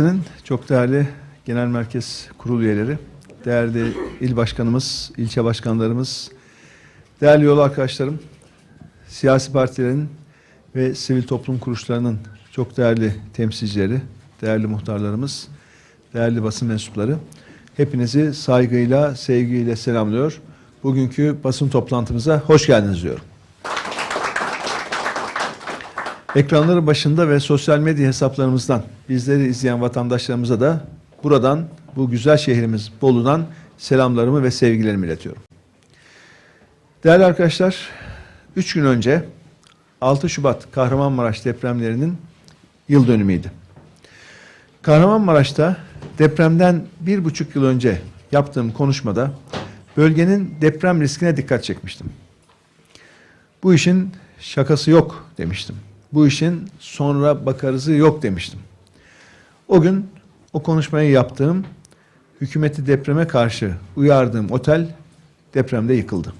Partisi'nin çok değerli genel merkez kurul üyeleri, değerli il başkanımız, ilçe başkanlarımız, değerli yol arkadaşlarım, siyasi partilerin ve sivil toplum kuruluşlarının çok değerli temsilcileri, değerli muhtarlarımız, değerli basın mensupları, hepinizi saygıyla, sevgiyle selamlıyor. Bugünkü basın toplantımıza hoş geldiniz diyorum. Ekranların başında ve sosyal medya hesaplarımızdan bizleri izleyen vatandaşlarımıza da buradan bu güzel şehrimiz Bolu'dan selamlarımı ve sevgilerimi iletiyorum. Değerli arkadaşlar, 3 gün önce 6 Şubat Kahramanmaraş depremlerinin yıl dönümüydü. Kahramanmaraş'ta depremden bir buçuk yıl önce yaptığım konuşmada bölgenin deprem riskine dikkat çekmiştim. Bu işin şakası yok demiştim. Bu işin sonra bakarızı yok demiştim. O gün o konuşmayı yaptığım, hükümeti depreme karşı uyardığım otel depremde yıkıldı.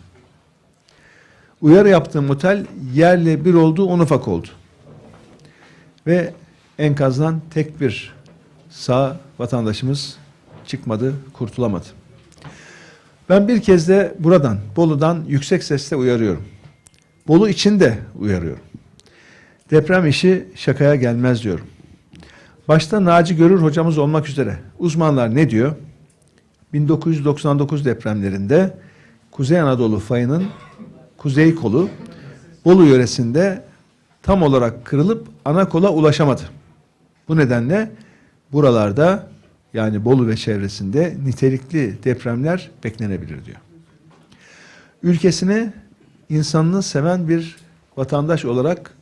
Uyarı yaptığım otel yerle bir oldu, on ufak oldu. Ve enkazdan tek bir sağ vatandaşımız çıkmadı, kurtulamadı. Ben bir kez de buradan, Bolu'dan yüksek sesle uyarıyorum. Bolu için de uyarıyorum. Deprem işi şakaya gelmez diyorum. Başta Naci Görür hocamız olmak üzere uzmanlar ne diyor? 1999 depremlerinde Kuzey Anadolu fayının kuzey kolu Bolu yöresinde tam olarak kırılıp ana kola ulaşamadı. Bu nedenle buralarda yani Bolu ve çevresinde nitelikli depremler beklenebilir diyor. Ülkesini, insanını seven bir vatandaş olarak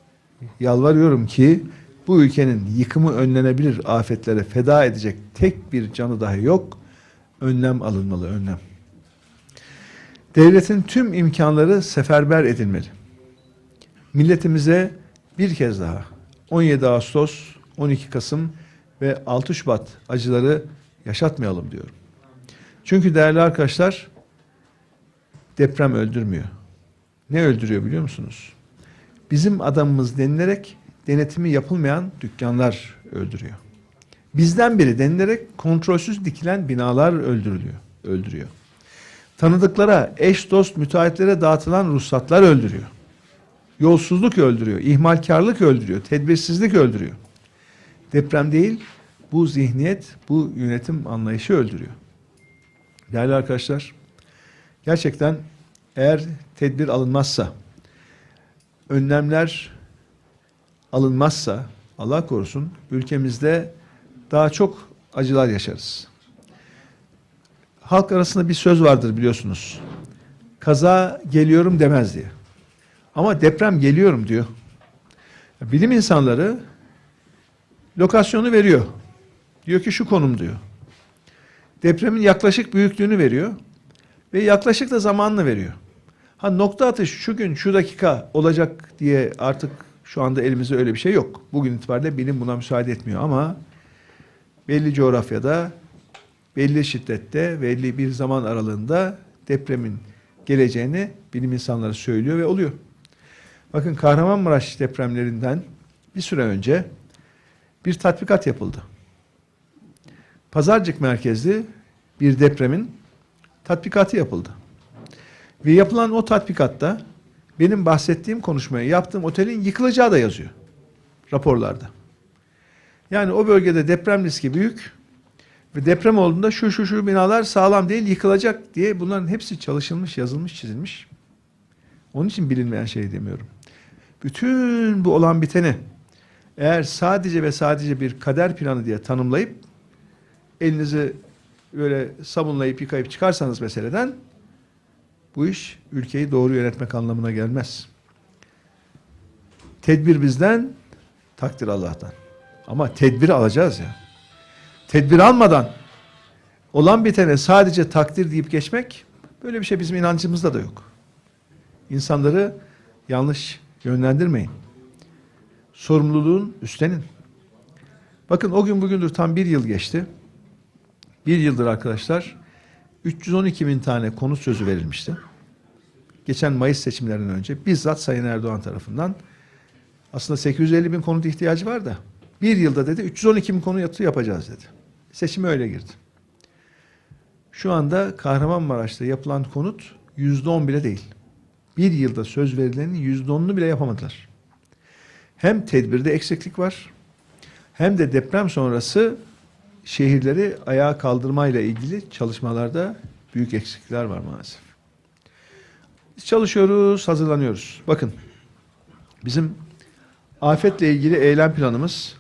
yalvarıyorum ki bu ülkenin yıkımı önlenebilir afetlere feda edecek tek bir canı dahi yok. Önlem alınmalı, önlem. Devletin tüm imkanları seferber edilmeli. Milletimize bir kez daha 17 Ağustos, 12 Kasım ve 6 Şubat acıları yaşatmayalım diyorum. Çünkü değerli arkadaşlar deprem öldürmüyor. Ne öldürüyor biliyor musunuz? Bizim adamımız denilerek denetimi yapılmayan dükkanlar öldürüyor. Bizden biri denilerek kontrolsüz dikilen binalar öldürülüyor, öldürüyor. Tanıdıklara, eş dost müteahhitlere dağıtılan ruhsatlar öldürüyor. Yolsuzluk öldürüyor, ihmalkarlık öldürüyor, tedbirsizlik öldürüyor. Deprem değil, bu zihniyet, bu yönetim anlayışı öldürüyor. Değerli arkadaşlar, gerçekten eğer tedbir alınmazsa, önlemler alınmazsa Allah korusun ülkemizde daha çok acılar yaşarız. Halk arasında bir söz vardır biliyorsunuz. Kaza geliyorum demez diye. Ama deprem geliyorum diyor. Bilim insanları lokasyonu veriyor. Diyor ki şu konum diyor. Depremin yaklaşık büyüklüğünü veriyor ve yaklaşık da zamanını veriyor. Ha nokta atış şu gün şu dakika olacak diye artık şu anda elimizde öyle bir şey yok. Bugün itibariyle bilim buna müsaade etmiyor ama belli coğrafyada, belli şiddette, belli bir zaman aralığında depremin geleceğini bilim insanları söylüyor ve oluyor. Bakın Kahramanmaraş depremlerinden bir süre önce bir tatbikat yapıldı. Pazarcık merkezli bir depremin tatbikatı yapıldı. Ve yapılan o tatbikatta benim bahsettiğim konuşmayı yaptığım otelin yıkılacağı da yazıyor raporlarda. Yani o bölgede deprem riski büyük ve deprem olduğunda şu şu şu binalar sağlam değil yıkılacak diye bunların hepsi çalışılmış, yazılmış, çizilmiş. Onun için bilinmeyen şey demiyorum. Bütün bu olan biteni eğer sadece ve sadece bir kader planı diye tanımlayıp elinizi böyle sabunlayıp yıkayıp çıkarsanız meseleden bu iş ülkeyi doğru yönetmek anlamına gelmez. Tedbir bizden, takdir Allah'tan. Ama tedbir alacağız ya. Tedbir almadan olan bitene sadece takdir deyip geçmek böyle bir şey bizim inancımızda da yok. İnsanları yanlış yönlendirmeyin. Sorumluluğun üstlenin. Bakın o gün bugündür tam bir yıl geçti. Bir yıldır arkadaşlar 312 bin tane konut sözü verilmişti. Geçen Mayıs seçimlerinden önce bizzat Sayın Erdoğan tarafından aslında 850 bin konut ihtiyacı var da Bir yılda dedi 312 bin konu yatı yapacağız dedi. Seçime öyle girdi. Şu anda Kahramanmaraş'ta yapılan konut yüzde on bile değil. Bir yılda söz verilenin yüzde onunu bile yapamadılar. Hem tedbirde eksiklik var, hem de deprem sonrası şehirleri ayağa kaldırmayla ilgili çalışmalarda büyük eksiklikler var maalesef. Çalışıyoruz, hazırlanıyoruz. Bakın, bizim afetle ilgili eylem planımız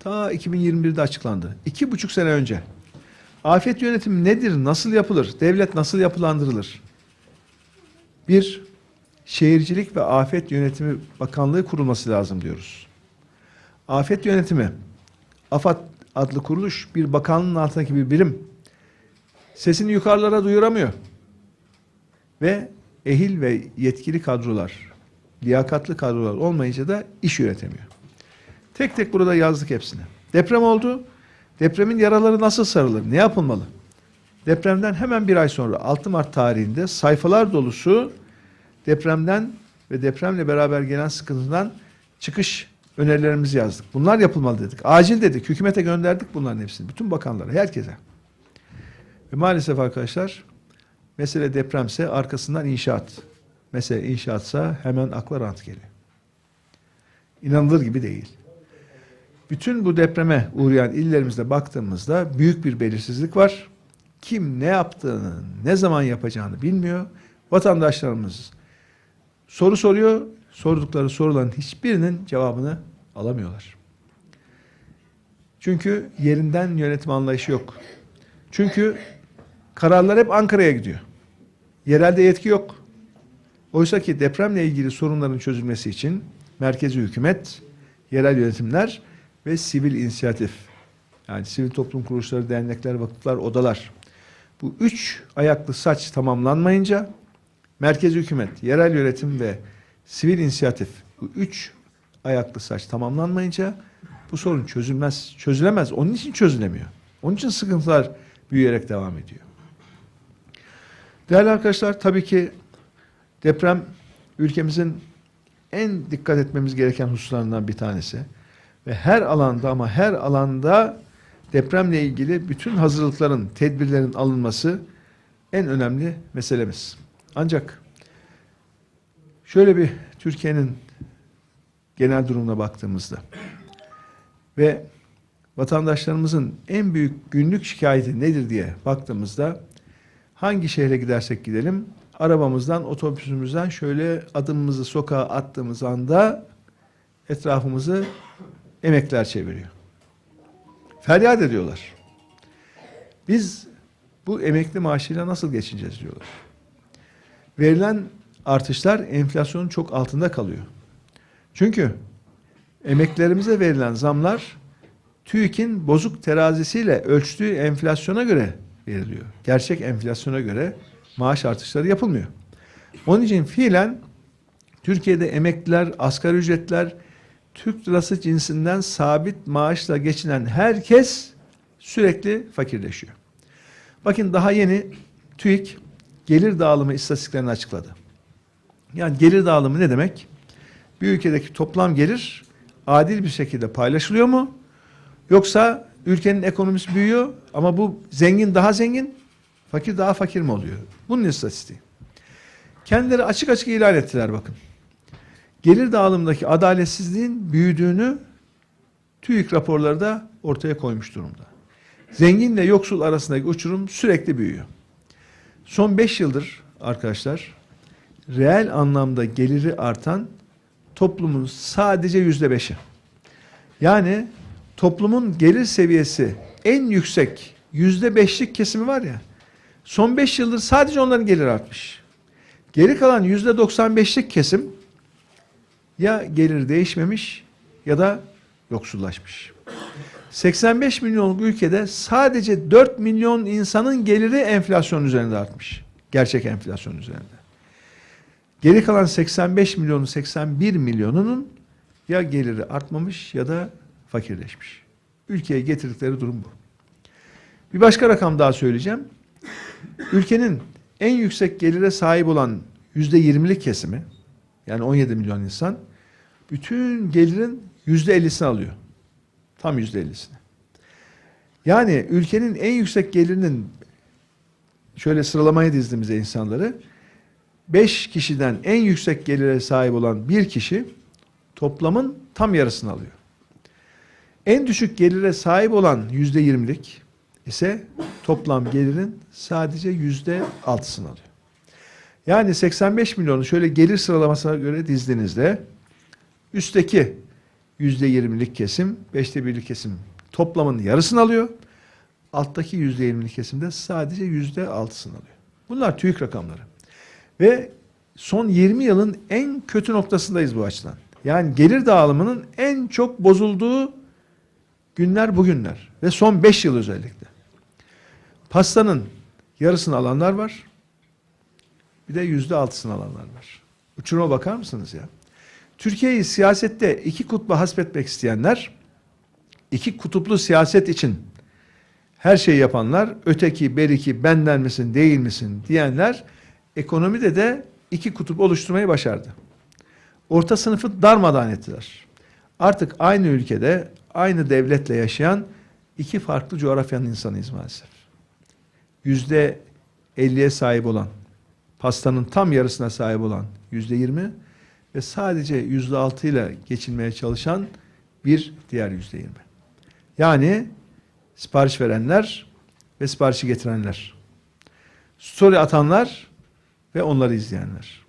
ta 2021'de açıklandı. İki buçuk sene önce. Afet yönetimi nedir, nasıl yapılır, devlet nasıl yapılandırılır? Bir, Şehircilik ve Afet Yönetimi Bakanlığı kurulması lazım diyoruz. Afet yönetimi, AFAD adlı kuruluş bir bakanlığın altındaki bir birim. Sesini yukarılara duyuramıyor. Ve ehil ve yetkili kadrolar, liyakatlı kadrolar olmayınca da iş yönetemiyor. Tek tek burada yazdık hepsini. Deprem oldu. Depremin yaraları nasıl sarılır? Ne yapılmalı? Depremden hemen bir ay sonra 6 Mart tarihinde sayfalar dolusu depremden ve depremle beraber gelen sıkıntıdan çıkış önerilerimizi yazdık. Bunlar yapılmalı dedik. Acil dedik. Hükümete gönderdik bunların hepsini. Bütün bakanlara, herkese. Ve maalesef arkadaşlar mesele depremse arkasından inşaat. Mesele inşaatsa hemen akla rant geliyor. İnanılır gibi değil. Bütün bu depreme uğrayan illerimizde baktığımızda büyük bir belirsizlik var. Kim ne yaptığını, ne zaman yapacağını bilmiyor. Vatandaşlarımız soru soruyor, sordukları soruların hiçbirinin cevabını alamıyorlar. Çünkü yerinden yönetim anlayışı yok. Çünkü kararlar hep Ankara'ya gidiyor. Yerelde yetki yok. Oysa ki depremle ilgili sorunların çözülmesi için merkezi hükümet, yerel yönetimler ve sivil inisiyatif yani sivil toplum kuruluşları, dernekler, vakıflar, odalar bu üç ayaklı saç tamamlanmayınca merkezi hükümet, yerel yönetim ve sivil inisiyatif bu üç ayaklı saç tamamlanmayınca bu sorun çözülmez, çözülemez. Onun için çözülemiyor. Onun için sıkıntılar büyüyerek devam ediyor. Değerli arkadaşlar tabii ki deprem ülkemizin en dikkat etmemiz gereken hususlarından bir tanesi. Ve her alanda ama her alanda depremle ilgili bütün hazırlıkların, tedbirlerin alınması en önemli meselemiz. Ancak şöyle bir Türkiye'nin genel durumuna baktığımızda ve vatandaşlarımızın en büyük günlük şikayeti nedir diye baktığımızda hangi şehre gidersek gidelim arabamızdan, otobüsümüzden şöyle adımımızı sokağa attığımız anda etrafımızı emekler çeviriyor. Feryat ediyorlar. Biz bu emekli maaşıyla nasıl geçineceğiz diyorlar. Verilen artışlar enflasyonun çok altında kalıyor. Çünkü emeklerimize verilen zamlar TÜİK'in bozuk terazisiyle ölçtüğü enflasyona göre veriliyor. Gerçek enflasyona göre maaş artışları yapılmıyor. Onun için fiilen Türkiye'de emekliler, asgari ücretler, Türk lirası cinsinden sabit maaşla geçinen herkes sürekli fakirleşiyor. Bakın daha yeni TÜİK gelir dağılımı istatistiklerini açıkladı. Yani gelir dağılımı ne demek? Bir ülkedeki toplam gelir adil bir şekilde paylaşılıyor mu? Yoksa ülkenin ekonomisi büyüyor ama bu zengin daha zengin, fakir daha fakir mi oluyor? Bunun istatistiği. Kendileri açık açık ilan ettiler bakın. Gelir dağılımındaki adaletsizliğin büyüdüğünü TÜİK raporları da ortaya koymuş durumda. Zenginle yoksul arasındaki uçurum sürekli büyüyor. Son 5 yıldır arkadaşlar reel anlamda geliri artan toplumun sadece yüzde beşi. Yani toplumun gelir seviyesi en yüksek yüzde beşlik kesimi var ya son beş yıldır sadece onların geliri artmış. Geri kalan yüzde doksan beşlik kesim ya gelir değişmemiş ya da yoksullaşmış. 85 milyonluk ülkede sadece 4 milyon insanın geliri enflasyon üzerinde artmış. Gerçek enflasyon üzerinde. Geri kalan 85 milyonun 81 milyonunun ya geliri artmamış ya da fakirleşmiş. Ülkeye getirdikleri durum bu. Bir başka rakam daha söyleyeceğim. Ülkenin en yüksek gelire sahip olan yüzde yirmilik kesimi yani 17 milyon insan bütün gelirin yüzde ellisini alıyor. Tam yüzde ellisini. Yani ülkenin en yüksek gelirinin şöyle sıralamaya dizdiğimizde insanları 5 kişiden en yüksek gelire sahip olan bir kişi toplamın tam yarısını alıyor. En düşük gelire sahip olan yüzde yirmilik ise toplam gelirin sadece yüzde altısını alıyor. Yani 85 milyonu şöyle gelir sıralamasına göre dizdiğinizde üstteki yüzde yirmilik kesim, beşte birlik kesim toplamın yarısını alıyor. Alttaki yüzde yirmilik kesimde sadece yüzde altısını alıyor. Bunlar TÜİK rakamları. Ve son 20 yılın en kötü noktasındayız bu açıdan. Yani gelir dağılımının en çok bozulduğu günler bugünler. Ve son 5 yıl özellikle. Pastanın yarısını alanlar var. Bir de yüzde altısını alanlar var. Uçuruma bakar mısınız ya? Türkiye'yi siyasette iki kutba hasbetmek isteyenler, iki kutuplu siyaset için her şeyi yapanlar, öteki, beriki, benden misin, değil misin diyenler, ekonomide de iki kutup oluşturmayı başardı. Orta sınıfı darmadağın ettiler. Artık aynı ülkede, aynı devletle yaşayan iki farklı coğrafyanın insanıyız maalesef. Yüzde elliye sahip olan, pastanın tam yarısına sahip olan yüzde yirmi ve sadece yüzde altı ile geçinmeye çalışan bir diğer yüzde yirmi. Yani sipariş verenler ve siparişi getirenler. Story atanlar ve onları izleyenler.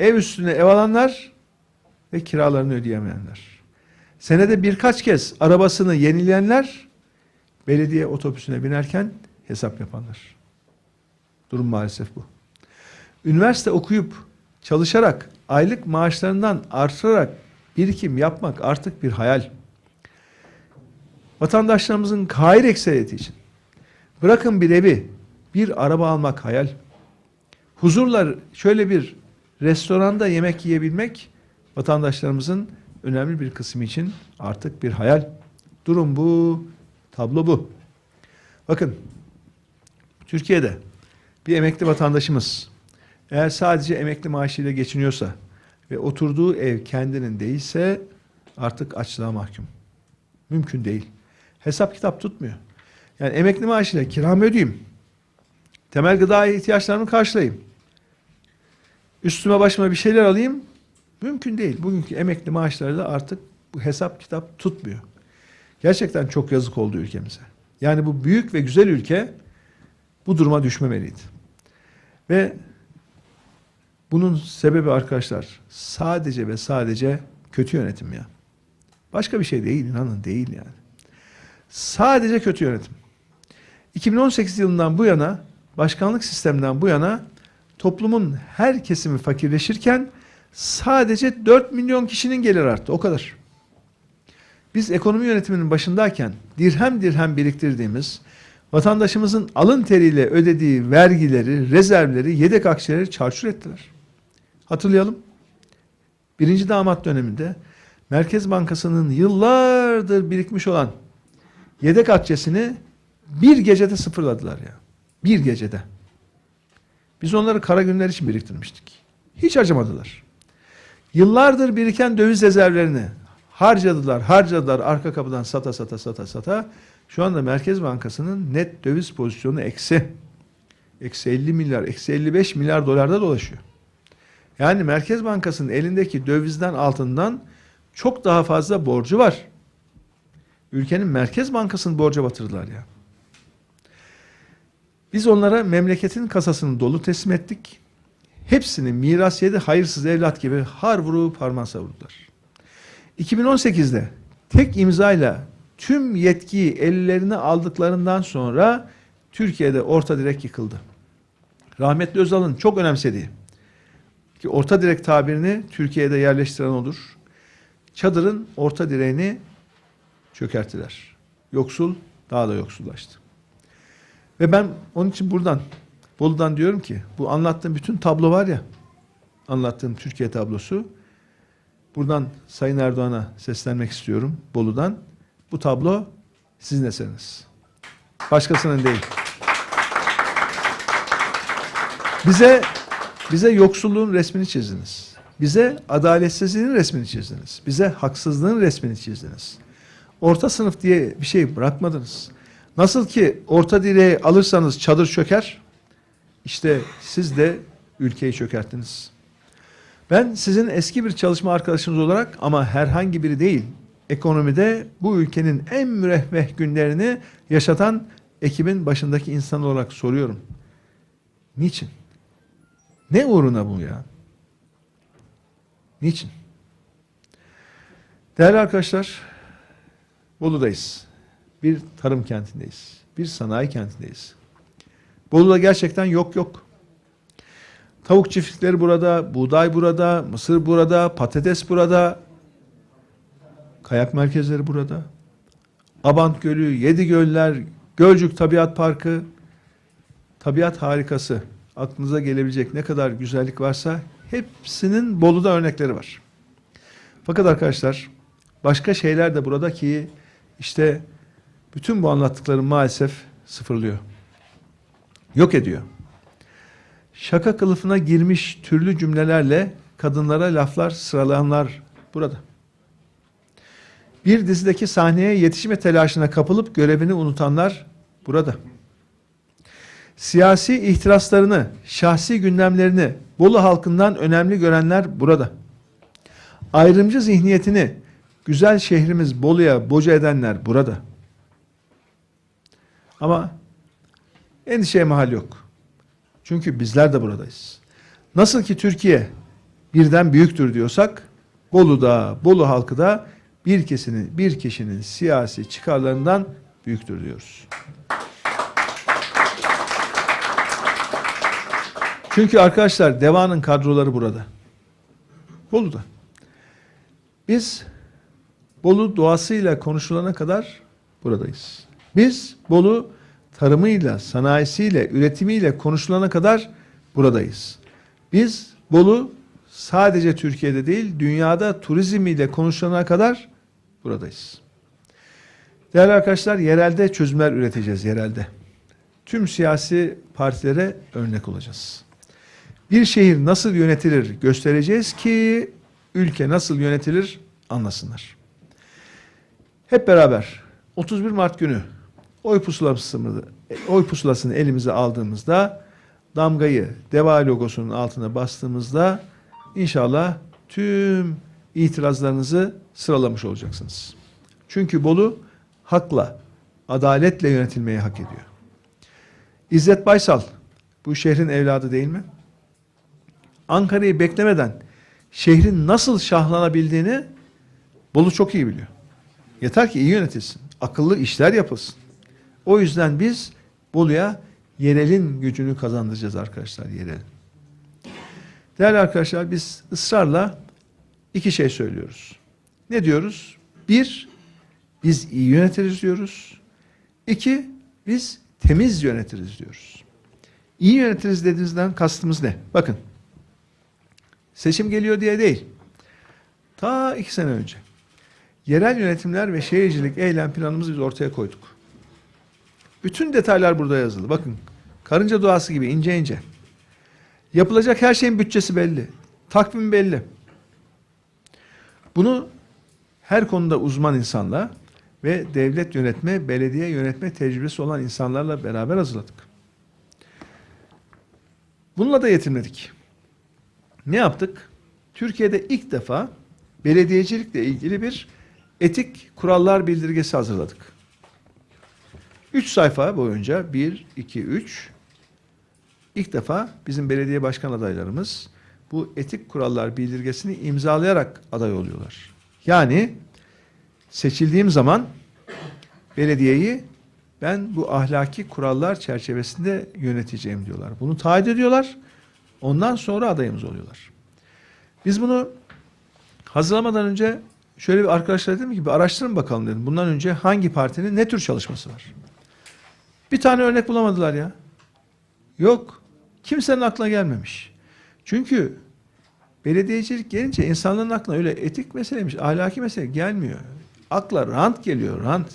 Ev üstüne ev alanlar ve kiralarını ödeyemeyenler. Senede birkaç kez arabasını yenileyenler, belediye otobüsüne binerken hesap yapanlar. Durum maalesef bu. Üniversite okuyup çalışarak aylık maaşlarından artırarak birikim yapmak artık bir hayal. Vatandaşlarımızın kahir ekseriyeti için bırakın bir evi, bir araba almak hayal. Huzurla şöyle bir restoranda yemek yiyebilmek vatandaşlarımızın önemli bir kısmı için artık bir hayal. Durum bu, tablo bu. Bakın Türkiye'de bir emekli vatandaşımız eğer sadece emekli maaşıyla geçiniyorsa ve oturduğu ev kendinin değilse artık açlığa mahkum. Mümkün değil. Hesap kitap tutmuyor. Yani emekli maaşıyla kiramı ödeyeyim. Temel gıda ihtiyaçlarımı karşılayayım. Üstüme başıma bir şeyler alayım. Mümkün değil. Bugünkü emekli maaşları da artık bu hesap kitap tutmuyor. Gerçekten çok yazık oldu ülkemize. Yani bu büyük ve güzel ülke bu duruma düşmemeliydi. Ve bunun sebebi arkadaşlar sadece ve sadece kötü yönetim ya. Başka bir şey değil inanın değil yani. Sadece kötü yönetim. 2018 yılından bu yana başkanlık sisteminden bu yana toplumun her kesimi fakirleşirken sadece 4 milyon kişinin geliri arttı. O kadar. Biz ekonomi yönetiminin başındayken dirhem dirhem biriktirdiğimiz vatandaşımızın alın teriyle ödediği vergileri, rezervleri, yedek akçeleri çarçur ettiler. Hatırlayalım. Birinci damat döneminde Merkez Bankası'nın yıllardır birikmiş olan yedek akçesini bir gecede sıfırladılar ya. Bir gecede. Biz onları kara günler için biriktirmiştik. Hiç acımadılar. Yıllardır biriken döviz rezervlerini harcadılar, harcadılar arka kapıdan sata sata sata sata. Şu anda Merkez Bankası'nın net döviz pozisyonu eksi. Eksi 50 milyar, eksi 55 milyar dolarda dolaşıyor. Yani Merkez Bankası'nın elindeki dövizden altından çok daha fazla borcu var. Ülkenin Merkez Bankası'nı borca batırdılar ya. Biz onlara memleketin kasasını dolu teslim ettik. Hepsini miras yedi hayırsız evlat gibi har vurup harman savurdular. 2018'de tek imzayla tüm yetkiyi ellerine aldıklarından sonra Türkiye'de orta direk yıkıldı. Rahmetli Özal'ın çok önemsediği ki orta direk tabirini Türkiye'de yerleştiren odur. Çadırın orta direğini çökerttiler. Yoksul daha da yoksullaştı. Ve ben onun için buradan Bolu'dan diyorum ki bu anlattığım bütün tablo var ya anlattığım Türkiye tablosu buradan Sayın Erdoğan'a seslenmek istiyorum Bolu'dan. Bu tablo sizin eseriniz. Başkasının değil. Bize bize yoksulluğun resmini çizdiniz. Bize adaletsizliğin resmini çizdiniz. Bize haksızlığın resmini çizdiniz. Orta sınıf diye bir şey bırakmadınız. Nasıl ki orta direği alırsanız çadır çöker, işte siz de ülkeyi çökerttiniz. Ben sizin eski bir çalışma arkadaşınız olarak ama herhangi biri değil, ekonomide bu ülkenin en müreffeh günlerini yaşatan ekibin başındaki insan olarak soruyorum. Niçin? Ne uğruna bu ya? Niçin? Değerli arkadaşlar, Bolu'dayız. Bir tarım kentindeyiz. Bir sanayi kentindeyiz. Bolu'da gerçekten yok yok. Tavuk çiftlikleri burada, buğday burada, mısır burada, patates burada, kayak merkezleri burada. Abant Gölü, Yedi Göller, Gölcük Tabiat Parkı, tabiat harikası. Aklınıza gelebilecek ne kadar güzellik varsa hepsinin Bolu'da örnekleri var. Fakat arkadaşlar başka şeyler de burada ki işte bütün bu anlattıklarım maalesef sıfırlıyor. Yok ediyor. Şaka kılıfına girmiş türlü cümlelerle kadınlara laflar sıralayanlar burada. Bir dizideki sahneye yetişme telaşına kapılıp görevini unutanlar burada. Siyasi ihtiraslarını, şahsi gündemlerini Bolu halkından önemli görenler burada. Ayrımcı zihniyetini güzel şehrimiz Bolu'ya boca edenler burada. Ama endişeye mahal yok. Çünkü bizler de buradayız. Nasıl ki Türkiye birden büyüktür diyorsak, Bolu'da, Bolu halkı da bir kişinin, bir kişinin siyasi çıkarlarından büyüktür diyoruz. Çünkü arkadaşlar Deva'nın kadroları burada. Bolu'da. Biz Bolu doğasıyla konuşulana kadar buradayız. Biz Bolu tarımıyla, sanayisiyle, üretimiyle konuşulana kadar buradayız. Biz Bolu sadece Türkiye'de değil, dünyada turizmiyle konuşulana kadar buradayız. Değerli arkadaşlar, yerelde çözümler üreteceğiz, yerelde. Tüm siyasi partilere örnek olacağız. Bir şehir nasıl yönetilir göstereceğiz ki ülke nasıl yönetilir anlasınlar. Hep beraber 31 Mart günü oy pusulasını, oy pusulasını elimize aldığımızda damgayı deva logosunun altına bastığımızda inşallah tüm itirazlarınızı sıralamış olacaksınız. Çünkü Bolu hakla, adaletle yönetilmeyi hak ediyor. İzzet Baysal bu şehrin evladı değil mi? Ankara'yı beklemeden şehrin nasıl şahlanabildiğini Bolu çok iyi biliyor. Yeter ki iyi yönetilsin. Akıllı işler yapılsın. O yüzden biz Bolu'ya yerelin gücünü kazandıracağız arkadaşlar yerelin. Değerli arkadaşlar biz ısrarla iki şey söylüyoruz. Ne diyoruz? Bir, biz iyi yönetiriz diyoruz. İki, biz temiz yönetiriz diyoruz. İyi yönetiriz dediğinizden kastımız ne? Bakın. Seçim geliyor diye değil. Ta iki sene önce. Yerel yönetimler ve şehircilik eylem planımızı biz ortaya koyduk. Bütün detaylar burada yazılı. Bakın. Karınca duası gibi ince ince. Yapılacak her şeyin bütçesi belli. Takvim belli. Bunu her konuda uzman insanla ve devlet yönetme, belediye yönetme tecrübesi olan insanlarla beraber hazırladık. Bununla da yetinmedik. Ne yaptık? Türkiye'de ilk defa belediyecilikle ilgili bir etik kurallar bildirgesi hazırladık. Üç sayfa boyunca bir, iki, üç ilk defa bizim belediye başkan adaylarımız bu etik kurallar bildirgesini imzalayarak aday oluyorlar. Yani seçildiğim zaman belediyeyi ben bu ahlaki kurallar çerçevesinde yöneteceğim diyorlar. Bunu taahhüt ediyorlar. Ondan sonra adayımız oluyorlar. Biz bunu hazırlamadan önce şöyle bir arkadaşlar dedim ki bir araştırın bakalım dedim. Bundan önce hangi partinin ne tür çalışması var? Bir tane örnek bulamadılar ya. Yok. Kimsenin aklına gelmemiş. Çünkü belediyecilik gelince insanların aklına öyle etik meseleymiş, ahlaki mesele gelmiyor. Akla rant geliyor, rant.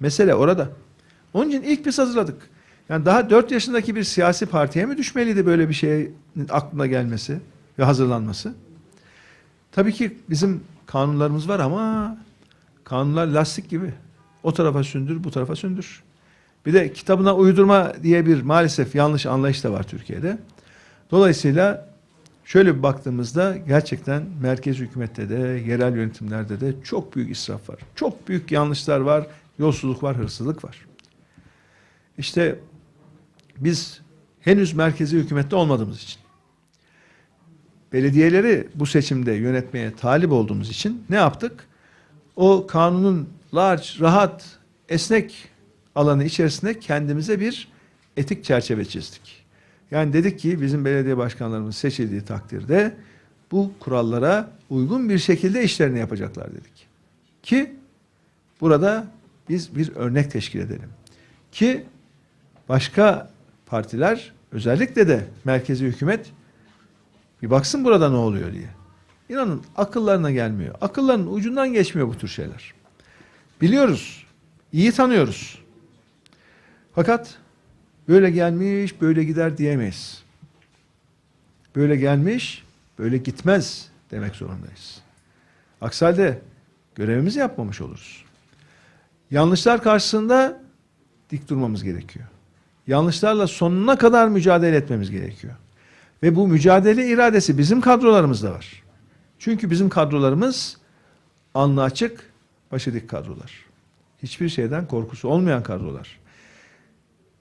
Mesele orada. Onun için ilk biz hazırladık. Yani daha 4 yaşındaki bir siyasi partiye mi düşmeliydi böyle bir şeyin aklına gelmesi ve hazırlanması? Tabii ki bizim kanunlarımız var ama kanunlar lastik gibi. O tarafa sündür, bu tarafa sündür. Bir de kitabına uydurma diye bir maalesef yanlış anlayış da var Türkiye'de. Dolayısıyla şöyle bir baktığımızda gerçekten merkez hükümette de, yerel yönetimlerde de çok büyük israf var. Çok büyük yanlışlar var, yolsuzluk var, hırsızlık var. İşte biz henüz merkezi hükümette olmadığımız için belediyeleri bu seçimde yönetmeye talip olduğumuz için ne yaptık? O kanunun large, rahat, esnek alanı içerisinde kendimize bir etik çerçeve çizdik. Yani dedik ki bizim belediye başkanlarımız seçildiği takdirde bu kurallara uygun bir şekilde işlerini yapacaklar dedik. Ki burada biz bir örnek teşkil edelim. Ki başka partiler özellikle de merkezi hükümet bir baksın burada ne oluyor diye. İnanın akıllarına gelmiyor. Akıllarının ucundan geçmiyor bu tür şeyler. Biliyoruz. iyi tanıyoruz. Fakat böyle gelmiş, böyle gider diyemeyiz. Böyle gelmiş, böyle gitmez demek zorundayız. Aksi halde görevimizi yapmamış oluruz. Yanlışlar karşısında dik durmamız gerekiyor. Yanlışlarla sonuna kadar mücadele etmemiz gerekiyor. Ve bu mücadele iradesi bizim kadrolarımızda var. Çünkü bizim kadrolarımız alnı açık, başı dik kadrolar. Hiçbir şeyden korkusu olmayan kadrolar.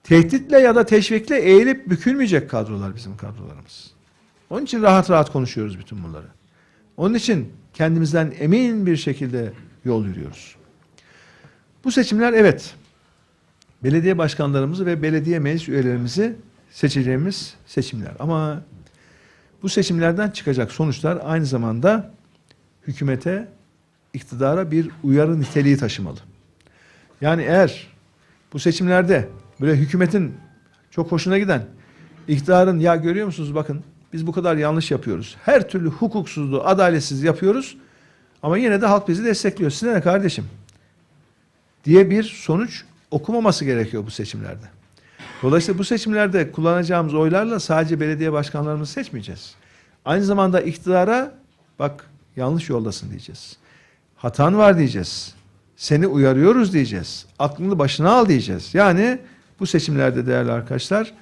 Tehditle ya da teşvikle eğilip bükülmeyecek kadrolar bizim kadrolarımız. Onun için rahat rahat konuşuyoruz bütün bunları. Onun için kendimizden emin bir şekilde yol yürüyoruz. Bu seçimler evet, belediye başkanlarımızı ve belediye meclis üyelerimizi seçeceğimiz seçimler. Ama bu seçimlerden çıkacak sonuçlar aynı zamanda hükümete, iktidara bir uyarı niteliği taşımalı. Yani eğer bu seçimlerde böyle hükümetin çok hoşuna giden iktidarın ya görüyor musunuz bakın biz bu kadar yanlış yapıyoruz. Her türlü hukuksuzluğu, adaletsiz yapıyoruz ama yine de halk bizi destekliyor. Size ne kardeşim? diye bir sonuç okumaması gerekiyor bu seçimlerde. Dolayısıyla bu seçimlerde kullanacağımız oylarla sadece belediye başkanlarımızı seçmeyeceğiz. Aynı zamanda iktidara bak yanlış yoldasın diyeceğiz. Hatan var diyeceğiz. Seni uyarıyoruz diyeceğiz. Aklını başına al diyeceğiz. Yani bu seçimlerde değerli arkadaşlar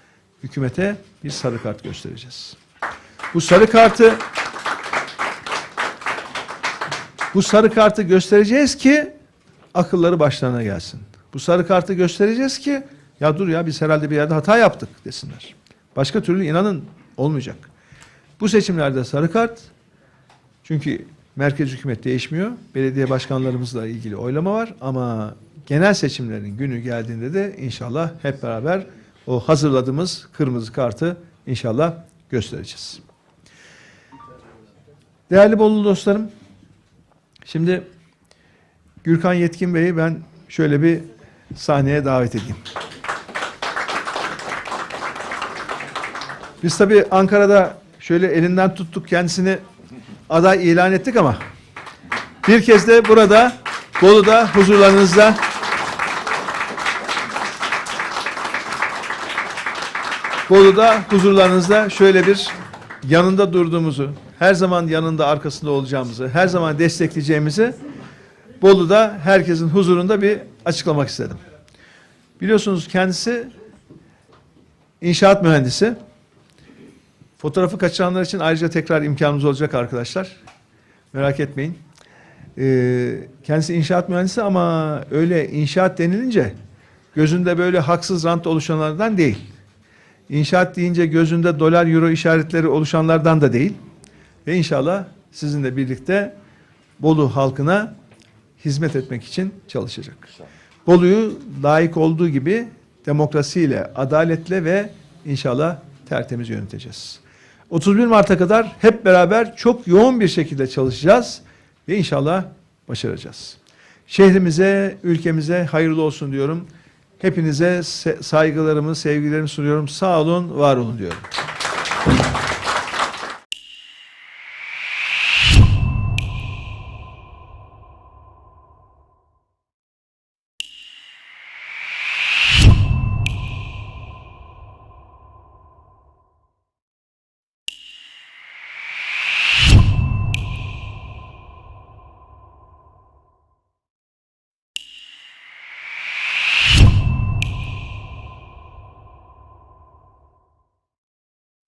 hükümete bir sarı kart göstereceğiz. Bu sarı kartı bu sarı kartı göstereceğiz ki akılları başlarına gelsin. Bu sarı kartı göstereceğiz ki ya dur ya biz herhalde bir yerde hata yaptık desinler. Başka türlü inanın olmayacak. Bu seçimlerde sarı kart çünkü merkez hükümet değişmiyor. Belediye başkanlarımızla ilgili oylama var ama genel seçimlerin günü geldiğinde de inşallah hep beraber o hazırladığımız kırmızı kartı inşallah göstereceğiz. Değerli Bolu dostlarım, şimdi Gürkan Yetkin Bey'i ben şöyle bir sahneye davet edeyim. Biz tabii Ankara'da şöyle elinden tuttuk kendisini aday ilan ettik ama bir kez de burada Bolu'da huzurlarınızda Bolu'da huzurlarınızda şöyle bir yanında durduğumuzu, her zaman yanında arkasında olacağımızı, her zaman destekleyeceğimizi Bolu'da herkesin huzurunda bir açıklamak istedim. Biliyorsunuz kendisi inşaat mühendisi. Fotoğrafı kaçıranlar için ayrıca tekrar imkanımız olacak arkadaşlar. Merak etmeyin. Ee, kendisi inşaat mühendisi ama öyle inşaat denilince gözünde böyle haksız rant oluşanlardan değil. İnşaat deyince gözünde dolar euro işaretleri oluşanlardan da değil. Ve inşallah sizinle birlikte Bolu halkına hizmet etmek için çalışacak. Bolu'yu layık olduğu gibi demokrasiyle, adaletle ve inşallah tertemiz yöneteceğiz. 31 Mart'a kadar hep beraber çok yoğun bir şekilde çalışacağız ve inşallah başaracağız. Şehrimize, ülkemize hayırlı olsun diyorum. Hepinize saygılarımı, sevgilerimi sunuyorum. Sağ olun, var olun diyorum.